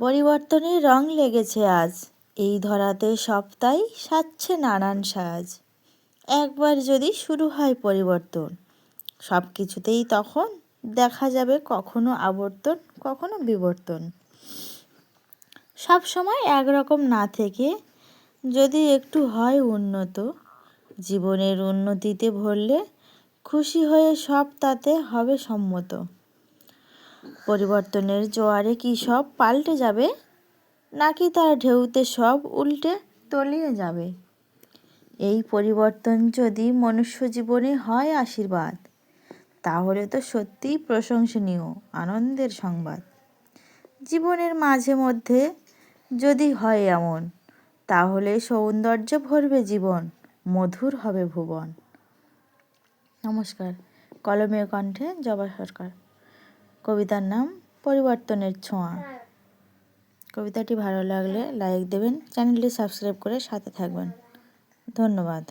পরিবর্তনের রং লেগেছে আজ। এই ধরাতে সপ্তাহ সাজছে নানান সাজ। একবার যদি শুরু হয় পরিবর্তন সব কিছুতেই তখন দেখা যাবে কখনো আবর্তন, কখনো বিবর্তন। সব সময় একরকম না থেকে যদি একটু হয় উন্নত, জীবনের উন্নতিতে ভরলে খুশি হয়ে সব তাতে হবে সম্মত। পরিবর্তনের জোয়ারে কি সব পাল্টে যাবে? নাকি তার ঢেউতে সব উল্টে তলিয়ে যাবে? এই পরিবর্তন যদি মনুষ্য জীবনে হয় আশীর্বাদ, তাহলে তো সত্যিই প্রশংসনীয়, আনন্দের সংবাদ। জীবনের মাঝে মধ্যে যদি হয় এমন, তাহলে সৌন্দর্য ভরবে জীবন, মধুর হবে ভুবন। নমস্কার কলমের কণ্ঠে জবা সরকার। কবিতার নাম পরিবর্তনের ছোঁয়া। কবিতাটি ভালো লাগলে লাইক দেবেন, চ্যানেলটি সাবস্ক্রাইব করে সাথে থাকবেন। ধন্যবাদ।